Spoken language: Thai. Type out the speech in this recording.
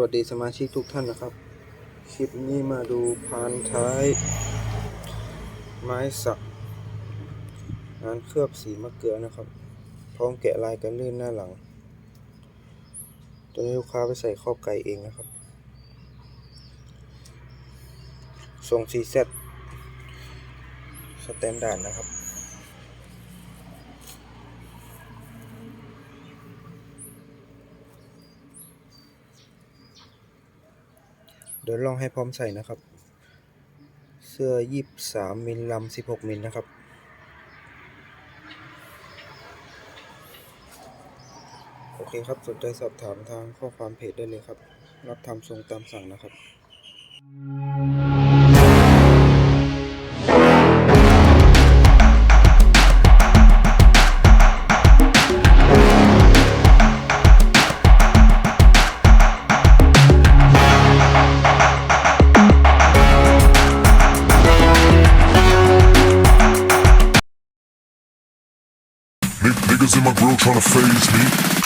วัสดีสมาชิกทุกท่านนะครับ คลิปนี้มาดูพานท้าย ไม้สักงานเคลือบสีมะเกลือนะครับ พร้อมแกะลายกันลื่นหน้าหลัง ตัวนี้ลูกค้าไปใส่ครอบไก่เองนะครับทรงซีเซ็ตสแตนดาร์ดนะครับ เดี๋ยวลองให้พร้อมใส่นะครับ เสื้อยีบสามมิลลำสิบหกมิลนะครับ โอเคครับสนใจสอบถามทางข้อความเพจได้เลยครับ รับทำทรงตามสั่งนะครับ Niggas in my grill tryna phase me.